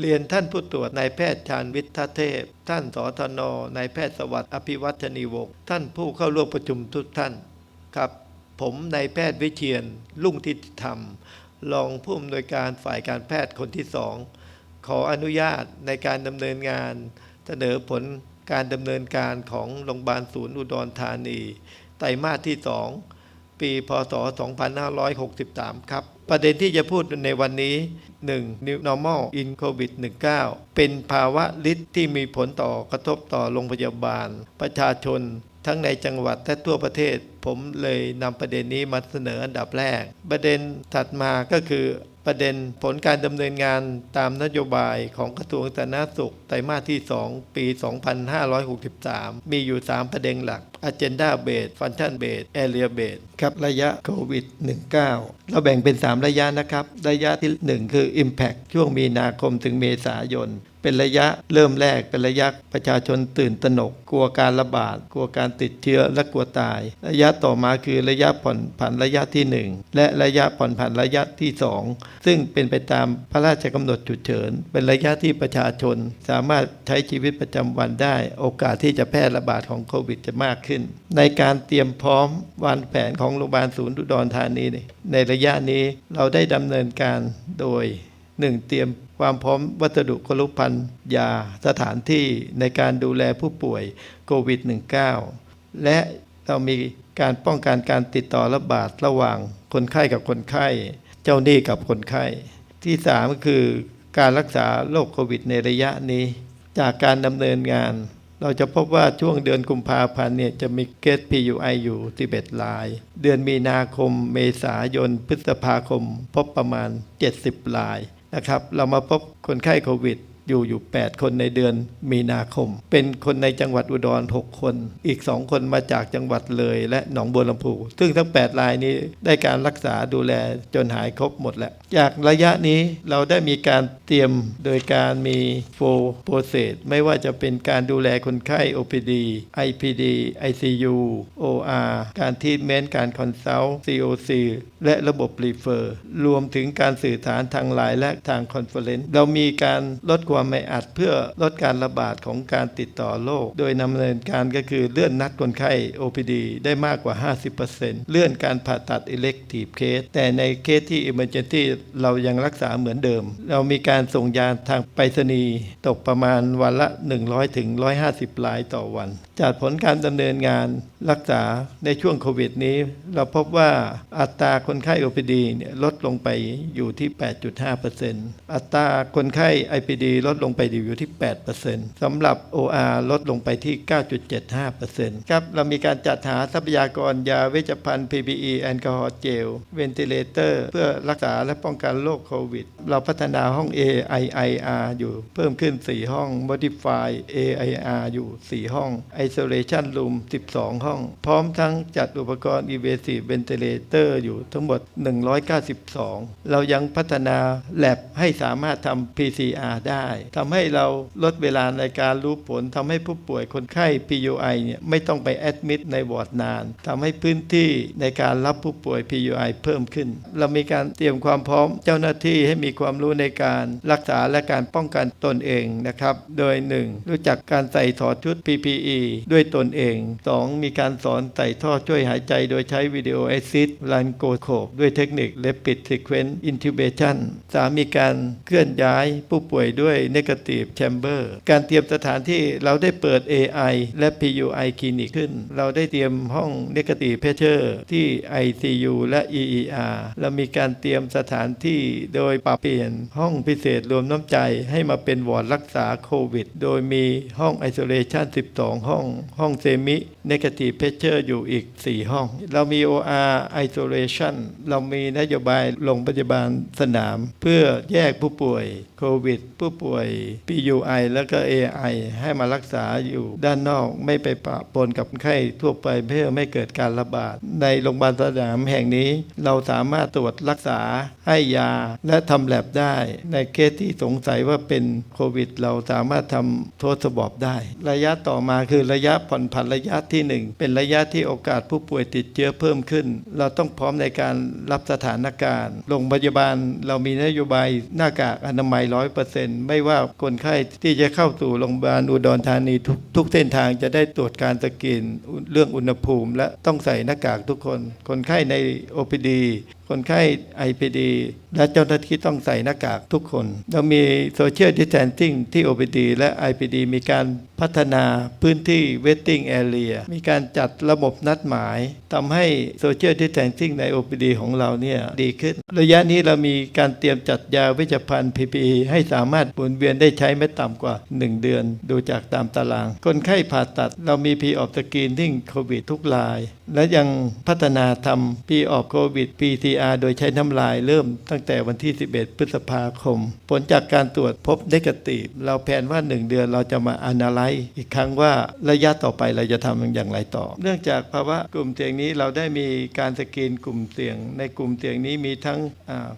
เรียนท่านผู้ตรวจนายแพทย์ชาญวิทยเทพ ท่านสอทนนายแพทย์สวัสดิ์อภิวัฒนีวงศ์ท่านผู้เข้าร่วมประชุมทุกท่านครับ ผมนายแพทย์วิเชียนลุ่งทิติธรรม รองผู้อำนวยการฝ่ายการแพทย์คนที่สอง ขออนุญาตในการดำเนินงาน เสนอผลการดำเนินการของโรงพยาบาลศูนย์อุดรธานี ไตรมาสที่2 ปีพศ 2563 ครับ ประเด็นที่จะพูดในวันนี้ 1. New Normal in COVID-19 เป็นภาวะฤทธิ์ที่มีผลต่อกระทบต่อโรงพยาบาล ประชาชน ทั้งในจังหวัดและทั่วประเทศ ผมเลยนำประเด็นนี้มาเสนออันดับแรก ประเด็นถัดมาก็คือประเด็นผลการดำเนินงานตามนโยบายของกระทรวงสาธารณสุขไตรมาสที่ 2 ปี 2563 มีอยู่ 3 ประเด็นหลัก Agenda Base Function Base Area Base ครับระยะโควิด -19 เราแบ่งเป็น 3 ระยะนะครับ ระยะที่ 1 คือ Impact ช่วงมีนาคมถึงเมษายนเป็นระยะเริ่มแรกเป็นระยะประชาชนตื่นตระหนก กลัวการระบาด กลัวการติดเชื้อและกลัวตาย ระยะต่อมาคือระยะผ่อนผันระยะที่ 1 และระยะผ่อนผันระยะที่ 2 ซึ่งเป็นไปตามพระราชกำหนดฉุกเฉิน เป็นระยะที่ประชาชน สามารถใช้ชีวิตประจำวันได้ โอกาสที่จะแพร่ระบาดของโควิดจะมากขึ้นในการเตรียมพร้อมวางแผนของโรงพยาบาลศูนย์อุดรธานีในระยะนี้เราได้ดำเนินการโดย 1. เตรียมความพร้อมวัสดุคลุภัณฑ์ยาสถานที่ในการดูแลผู้ป่วยโควิด -19 และเรามีการป้องกันการติดต่อระบาดระหว่างคนไข้กับคนไข้ เจ้าหนี้กับคนไข้ ที่ 3 ก็คือการรักษาโรคโควิดในระยะนี้ จากการดำเนินงาน เราจะพบว่าช่วงเดือนกุมภาพันธ์เนี่ยจะมีเกส PUI อยู่11ลาย เดือนมีนาคม เมษายน พฤษภาคม พบประมาณ 70ลายนะครับ เรามาพบคนไข้โควิด อยู่อยู่ 8 คนในเดือนมีนาคม เป็นคนในจังหวัดอุดร 6 คน อีก 2 คนมาจากจังหวัดเลยและหนองบัวลำพู ซึ่งทั้ง 8 รายนี้ได้การรักษาดูแลจนหายครบหมดแล้ว จากระยะนี้เราได้มีการเตรียมโดยการมีโฟโปรเซสไม่ว่าจะเป็นการดูแลคนไข้ OPD IPD ICU OR การทีเมนต์การคอนซัลท์ COC และระบบรีเฟอร์ รวมถึงการสื่อสารทางไลน์และทางคอนเฟอเรนซ์เรามีการลดความไม่อัดเพื่อลดการระบาดของการติดต่อโรคโดยนำเนินการก็คือเลื่อนนัดคนไข้ OPD ได้มากกว่า 50%เลื่อนการผ่าตัด elective case แต่ในเคสที่ emergency เรายังรักษาเหมือนเดิม เรามีการส่งยาทางไปรษณีย์ตกประมาณวันละ 100ถึง150รายต่อวัน จากผลการดำเนินงานรักษาในช่วงโควิดนี้ เราพบว่าอัตราคนไข้ OPD เนี่ยลดลงไปอยู่ที่ 8.5%อัตราคนไข้ IPD ลดลงไปอยู่ที่ 8%สำหรับ OR ลดลงไปที่ 9.75%ครับเรามีการจัดหาทรัพยากรยาเวชภัณฑ์ PPE แอลกอฮอล์เจลเวนติเลเตอร์เพื่อรักษาและป้องกันโรคโควิด เราพัฒนาห้อง AIIR อยู่เพิ่มขึ้น 4 ห้อง Modify AIR อยู่ 4 ห้อง Isolation Room 12 ห้อง พร้อมทั้งจัดอุปกรณ์ Invasive Ventilator อยู่ทั้งหมด 192 เรายังพัฒนา Lab ให้สามารถทำ PCR ได้ทำให้เราลดเวลาในการรู้ผลทำให้ผู้ป่วยคนไข้ PUI เนี่ยไม่ต้องไปแอดมิดในวอร์ดนานทำให้พื้นที่ในการรับผู้ป่วย PUI เพิ่มขึ้น เรามีการเตรียมความพร้อมเจ้าหน้าที่ให้มีความรู้ในการรักษาและการป้องกันตนเองนะครับ โดย 1. รู้จักการใส่ถอดชุด PPE ด้วยตนเอง 2. มีการสอนใส่ท่อช่วยหายใจโดยใช้วิดีโอแอซิดลันโกโคบด้วยเทคนิค Rapid Sequence Intubation 3. มีการเคลื่อนย้ายผู้ป่วยด้วย Negative Chamber การเตรียมสถานที่เราได้เปิด AI และ PUI คลินิกขึ้น เราได้เตรียมห้อง Negative Pressure ที่ ICU และ EER เรามีการเตรียมสถานที่โดยปรับเปลี่ยนห้องพิเศษรวมน้ำใจให้มาเป็นวอร์ดรักษาโควิด โดยมีห้อง Isolation 12 ห้อง ห้องเซมิ Negative Pressure อยู่อีก 4 ห้อง เรามี OR Isolation เรามีนโยบายโรงพยาบาลสนาม เพื่อแยกผู้ป่วยโควิด ผู้ป่วยย PUI แล้วก็ AI ให้มารักษาอยู่ด้านนอกไม่ไปปะปนกับไข้ทั่วไปเพื่อไม่เกิดการระบาด ในโรงพยาบาลสนามแห่งนี้ เราสามารถตรวจรักษาให้ยาและทำแลบได้ ในเคสที่สงสัยว่าเป็นโควิด เราสามารถทำทดสอบได้ ระยะต่อมาคือระยะผ่อนผันระยะที่ 1 เป็นระยะที่โอกาสผู้ป่วยติดเชื้อเพิ่มขึ้น เราต้องพร้อมในการรับสถานการณ์โรงพยาบาลเรามีนโยบายหน้ากากอนามัยร้อยเปอร์เซ็นต์ไม่ว่าคนไข้ที่จะเข้าสู่โรงพยาบาลอุดรธานีทุกทุกเส้นทางจะได้ตรวจการสกินเรื่องอุณหภูมิ และต้องใส่หน้ากากทุกคน คนไข้ใน OPD คนไข้ IPD และเจ้าหน้าที่ต้องใส่หน้ากากทุกคนเรามี Social Distancing ที่ OPD และ IPD มีการพัฒนาพื้นที่ Waiting Area มีการจัดระบบนัดหมายทำให้ Social Distancing ใน OPD ของเราเนี่ยดีขึ้น ระยะนี้เรามีการเตรียมจัดยาเวิชภัณฑ์ PPE ให้สามารถหมุนเวียนได้ใช้ไม่ต่ำกว่า 1 เดือน ดูจากตามตาราง คนไข้ผ่าตัด เรามี P of Screening COVID ทุกราย และยังพัฒนาทำ P of COVID PCR โดยใช้น้ำลายเริ่มตั้งแต่วันที่ 11 พฤษภาคม ผลจากการตรวจพบเนกาตีฟเราแผนว่า 1 เดือนเราจะมาอนาลัยอีกครั้งว่าระยะต่อไปเราจะทำอย่างไรต่อ เนื่องจากภาวะกลุ่มเสี่ยงนี้เราได้มีการสกรีนกลุ่มเสี่ยง ในกลุ่มเสี่ยงนี้มีทั้ง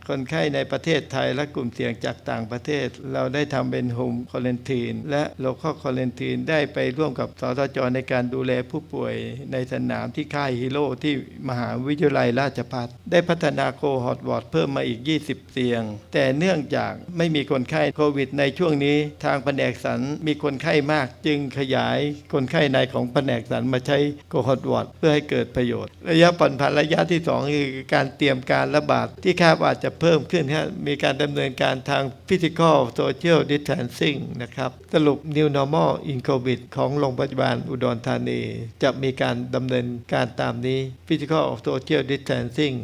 คนไข้ในประเทศไทยและกลุ่มเสี่ยงจากต่างประเทศ เราได้ทำเป็นโฮมค u เ r นทีนและโลคอลค u เ r นทีนได้ไปร่วมกับสสจในการดูแลผู้ป่วยในสนามที่ค่ายฮีโร่ที่มหาวิทยาลัยราชภัฏได้พัฒนาโคฮอตวอร์ดเพิ่มมาอีก 20 เตียง แต่เนื่องจากไม่มีคนไข้โควิด ในช่วงนี้ทางแผนกสันมีคนไข้มากจึงขยายคนไข้ในของแผนกสันมาใช้โคฮอตวอร์ดเพื่อให้เกิดประโยชน์ ระยะผ่อนผันระยะที่ 2 คือการเตรียมการระบาดที่คาดว่าจจะเพิ่มขึ้นครับมีการดำเนินการทาง physical social distancing นะครับสรุป new normal in covid ของโรงพยาบาลอุดรธานี จะมีการดำเนินการตามนี้ physical social distancing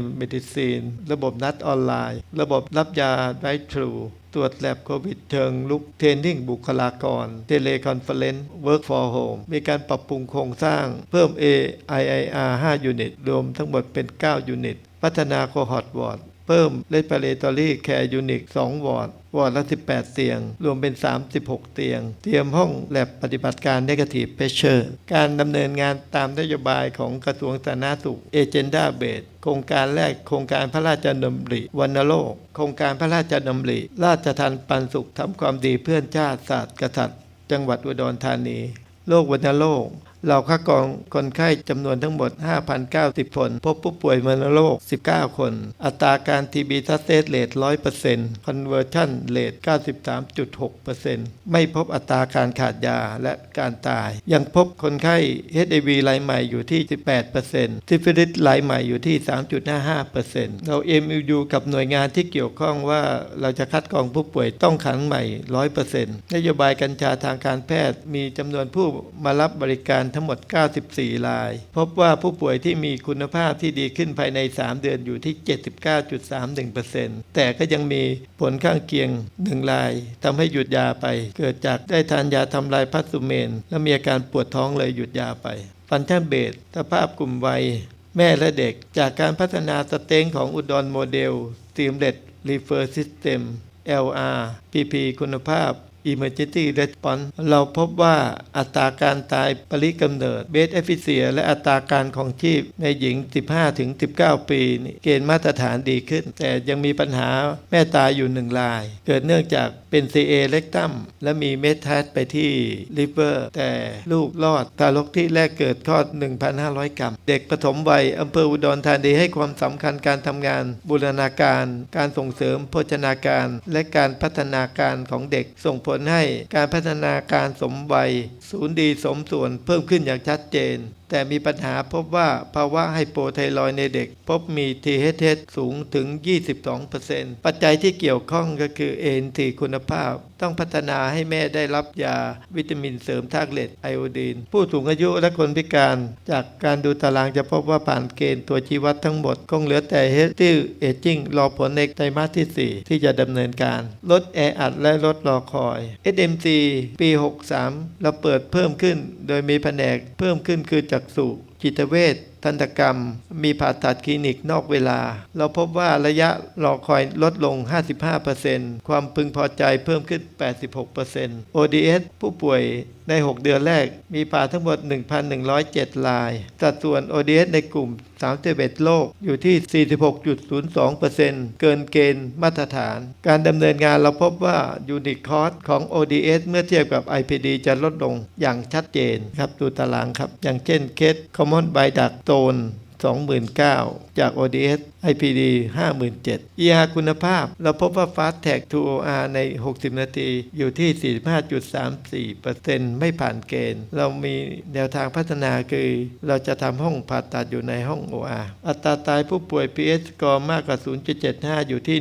มเมดิซีน ระบบนัดออนไลน์ ระบบรับยาไดทรูตรวจแลบโควิดเชิงลุกเทรนนิ่งบุคลากร เทเลคอนเฟลเลนซ์เวิร์กฟอร์โฮมมีการปรับปรุงโครงสร้างเพิ่ม AIIR 5ยูนิตรวมทั้งหมดเป็น 9 ยูนิต พัฒนาโคฮอตวอร์ด เพิ่มเลสเปเรตอรี่แคร์ยูนิต2วอร์ดวอร์ดละ 18 เตียง รวมเป็น 36 เตียง เตรียมห้องแลบปฏิบัติการ Negative Pressure การดำเนินงานตามนโยบายของกระทรวงสาธารณสุข Agenda Base โครงการแรกโครงการพระราชดำริวันโลก โครงการพระราชดำริ ราชทันปันสุขทำความดีเพื่อนชาติศาสตร์กษัตริย์ จังหวัดอุดรธานีโรควัณโรค เราคัดกรองคนไข้จำนวนทั้งหมด 5,090 คน พบผู้ป่วยวัณโรค 19 คน อัตราการทีบีทัสเซตเลท100% conversion rate 93.6%ไม่พบอัตราการขาดยาและการตาย ยังพบคนไข้ HIV รายใหม่อยู่ที่ 18%ซิฟิลิสรายใหม่อยู่ที่ 3.55%เรา MUU กับหน่วยงานที่เกี่ยวข้องว่าเราจะคัดกรองผู้ป่วยต้องขังใหม่ 100%นโยบายกัญชาทางการแพทย์มีจำนวนผู้มารับบริการทั้งหมด 94 ราย พบว่าผู้ป่วยที่มีคุณภาพที่ดีขึ้นภายใน 3 เดือนอยู่ที่ 79.31%แต่ก็ยังมีผลข้างเคียง 1 รายทำให้หยุดยาไป เกิดจากได้ทานยาทำลายพัสดุเมน และมีอาการปวดท้องเลยหยุดยาไปฟันชั่นเบสสภาพกลุ่มวัย แม่และเด็ก จากการพัฒนาสเต็งของอุดรโมเดล Seamless Refer System LR PP คุณภาพ Emergency Response เราพบว่าอัตราการตายปริกำเนิด Best e f f i c i e n c y และอัตราการของชีพในหญิง 15-19 ปีเกณฑ์มาตรฐานดีขึ้น แต่ยังมีปัญหาแม่ตายอยู่หนึ่งราย เกิดเนื่องจากเป็น CA เล็กตั้มและมีเมท a สไปที่ลิเวอร์ แต่ลูกรอดทารกที่แรกเกิดคลอด 1,500 กรัม เด็กปฐมวัยอำเภออุดรธานีให้ความสำคัญการทำงาน บูรณาการ การส่งเสริมโภชนาการ และการพัฒนาการของเด็กส่งผลให้การพัฒนาการสมวัย ศูนย์ดีสมส่วนเพิ่มขึ้นอย่างชัดเจน แต่มีปัญหาพบว่าภาวะไฮโปไทรอยในเด็ก พบมี THS สูงถึง 22%ปัจจัยที่เกี่ยวข้องก็คือ ANT คุณภาพ ต้องพัฒนาให้แม่ได้รับยาวิตามินเสริมธาตุเหล็กไอโอดีน ผู้สูงอายุและคนพิการ จากการดูตารางจะพบว่าผ่านเกณฑ์ตัวชี้วัดทั้งหมด คงเหลือแต่ Healthy Aging รอผลในไตรมาสที่ 4 ที่จะดำเนินการลดแออัดและลดรอคอย SMC ปี 63 เราเปิดเพิ่มขึ้น โดยมีแผนกเพิ่มขึ้นคือจักษุจิตเวชทันตกรรม มีผ่าตัดคลินิกนอกเวลา เราพบว่าระยะรอคอยลดลง 55%ความพึงพอใจเพิ่มขึ้น 86% ODS ผู้ป่วยใน 6 เดือนแรกมีผ่าทั้งหมด 1,107 ราย สัดส่วน ODS ในกลุ่ม31 โลกอยู่ที่ 46.02%เกินเกณฑ์มาตรฐาน การดำเนินงานเราพบว่ายูนิคอสของ ODS เมื่อเทียบกับ IPD จะลดลงอย่างชัดเจนครับดูตารางครับ อย่างเช่นเคส Common b i d u c t โ n น 29,000 จาก ODS IPD 57 ER คุณภาพ เราพบว่า Fast Tag to OR ใน 60 นาทีอยู่ที่ 45.34%ไม่ผ่านเกณฑ์ เรามีแนวทางพัฒนาคือ เราจะทำห้องผ่าตัดอยู่ในห้อง OR อัตราตายผู้ป่วย PS กอมากกว่า 0.75 อยู่ที่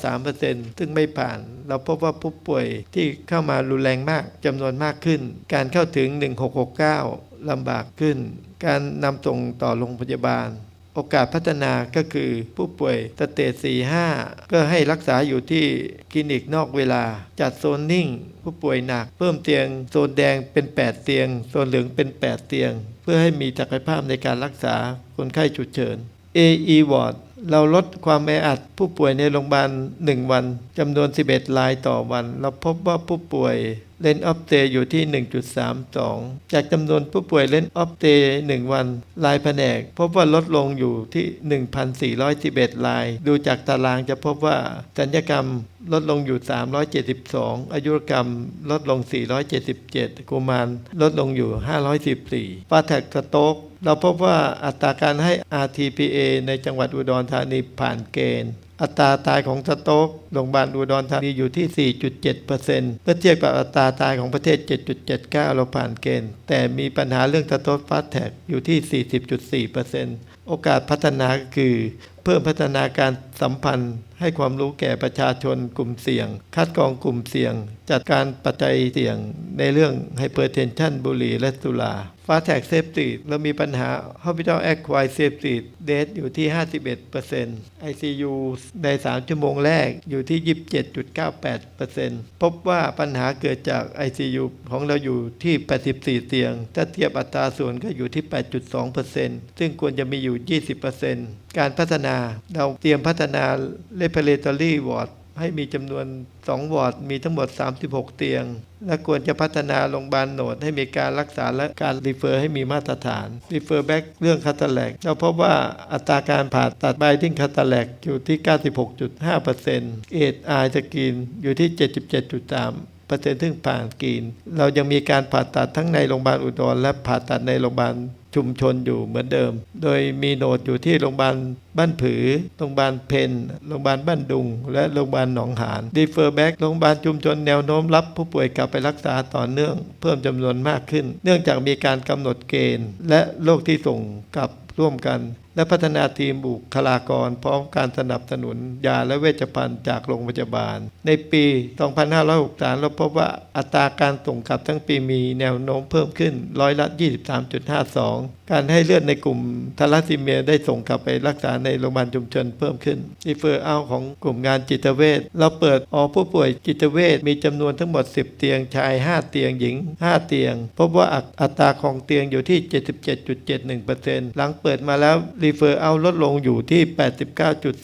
1.93%ซึ่งไม่ผ่าน เราพบว่าผู้ป่วยที่เข้ามารุนแรงมากจำนวนมากขึ้น การเข้าถึง 1669 ลำบากขึ้น การนำส่งต่อโรงพยาบาล โอกาสพัฒนาก็คือผู้ป่วยสเตจ4 5 ก็ให้รักษาอยู่ที่คลินิกนอกเวลา จัดโซนนิ่ง ผู้ป่วยหนัก เพิ่มเตียง โซนแดงเป็น 8 เตียง โซนเหลืองเป็น 8 เตียง เพื่อให้มีศักยภาพในการรักษาคนไข้ฉุกเฉิน AE Ward เราลดความแออัดผู้ป่วยในโรงพยาบาล 1 วันจำนวน 11รายต่อวัน เราพบว่าผู้ป่วยเลนออฟเตอยู่ที่ 1.32 จากจำนวนผู้ป่วยเลนออฟเต1วันรายแผนก พบว่าลดลงอยู่ที่ 1,411ราย ดูจากตารางจะพบว่าสัญญกรรมลดลงอยู่ 372 อายุรกรรมลดลง 477 กุมารลดลงอยู่ 514ฟาแท็กสโต๊ก เราพบว่าอัตราการให้ RTPA ในจังหวัดอุดรธานีผ่านเกณฑ์ อัตราตายของสโต๊กโรงพยาบาลอุดรธานีอยู่ที่ 4.7%เมื่อเทียบกับอัตราตายของประเทศ 7.79 เราผ่านเกณฑ์ แต่มีปัญหาเรื่องสโต๊กฟาสแท็กอยู่ที่ 40.4%โอกาสพัฒนาคือ เพิ่มพัฒนาการสัมพันธ์ ให้ความรู้แก่ประชาชนกลุ่มเสี่ยง คัดกรองกลุ่มเสี่ยง จัดการปัจจัยเสี่ยงในเรื่องไฮเปอร์เทนชันบุหรี่และสุราฟาแท็กเซฟตีเรามีปัญหา Hospital Acquired Safety d a t อยู่ที่ 51% ICU ใน 3 ชั่วโมงแรกอยู่ที่ 27.98%พบว่าปัญหาเกิดจาก ICU ของเราอยู่ที่ 84 เตียง ถ้าเทียบอัตราส่วนก็อยู่ที่ 8.2%ซึ่งควรจะมีอยู่ 20%การพัฒนาเราเตรียมพัฒนา Respiratory Ward ให้มีจำนวน 2 วอร์ด มีทั้งหมด 36 เตียง และควรจะพัฒนาโรงพยาบาลโหนดให้มีการรักษาและการรีเฟอร์ให้มีมาตรฐาน รีเฟอร์แบ็กเรื่องคาตาแลกเราพบว่าอัตราการผ่าตัดไบทิ้งคาตาแลกอยู่ที่ 96.5%เอทอาร์สกรีนอยู่ที่ 77.3 เปอร์เซ็นต์ซึ่งผ่านกีนเรายังมีการผ่าตัดทั้งในโรงพยาบาลอุดรและผ่าตัดในโรงพยาบาลชุมชนอยู่เหมือนเดิม โดยมีโหนดอยู่ที่โรงพยาบาลบ้านผือ โรงพยาบาลเพนโรงพยาบาลบ้านดุง และโรงพยาบาลหนองหานดีเฟอร์แบ็กโรงพยาบาลชุมชนแนวโน้มรับผู้ป่วยกลับไปรักษาต่อเนื่อง เพิ่มจำนวนมากขึ้น เนื่องจากมีการกำหนดเกณฑ์ และโรคที่ส่งกลับร่วมกัน และพัฒนาทีมบุคลากร พร้อมการสนับสนุนยาและเวชภัณฑ์จากโรงพยาบาล ในปี 2563เราพบว่าอัตราการส่งกลับทั้งปีมีแนวโน้มเพิ่มขึ้นร้อยละ 23.52การให้เลือดในกลุ่มทาลัสซีเมียได้ส่งกลับไปรักษาในโรงพยาบาลชุมชนเพิ่มขึ้นรีเฟอร์เอาของกลุ่มงานจิตเวชเราเปิดออผู้ป่วยจิตเวชมีจำนวนทั้งหมด 10 เตียงชาย 5 เตียงหญิง 5 เตียง พบว่าอัตราของเตียงอยู่ที่ 77.71%หลังเปิดมาแล้วรีเฟอร์เอาลดลงอยู่ที่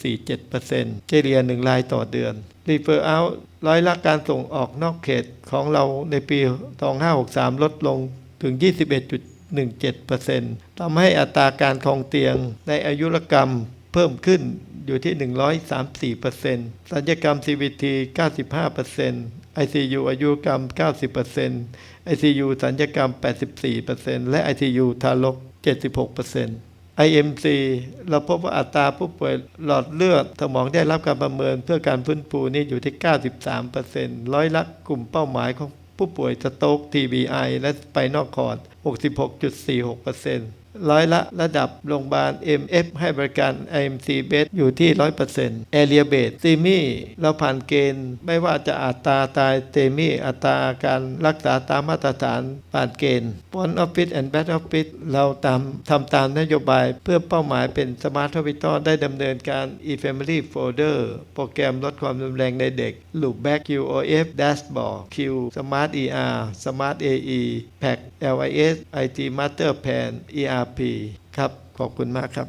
89.47%เฉลี่ย1รายต่อเดือนรีเฟอร์เอาร้อยละการส่งออกนอกเขตของเราในปี 2563 ลดลงถึง 17%ทำให้อัตราการครองเตียงในอายุรกรรมเพิ่มขึ้นอยู่ที่ 134%สัญญกรรม CVT 95% ICU อายุรกรรม 90% ICU สัญญกรรม 84%และ ICU ทารก 76% IMC เราพบว่าอัตราผู้ป่วยหลอดเลือดสมองได้รับการประเมินเพื่อการฟื้นฟูนี่อยู่ที่ 93%ร้อยละกลุ่มเป้าหมายของ ผู้ป่วยสโต๊ก TBI และไปนอกคอร์ด 66.46% ร้อยละระดับโรงพยาบาล MF ให้บริการ IMC bed อยู่ที่ 100% Area bed ซีมี่เราผ่านเกณฑ์ ไม่ว่าจะอัตราตายเตมี่อัตราการรักษาตามมาตรฐานผ่านเกณฑ์ Front Office and Back Office เราตามทำตามนโยบายเพื่อเป้าหมายเป็น Smart Hospital ได้ดำเนินการ e-family folder โปรแกรมลดความรุนแรงในเด็ก Loop Back QOF Dashboard Q Smart ER Smart AE PAC LIS IT Master Plan ERP ครับ ขอบคุณมากครับ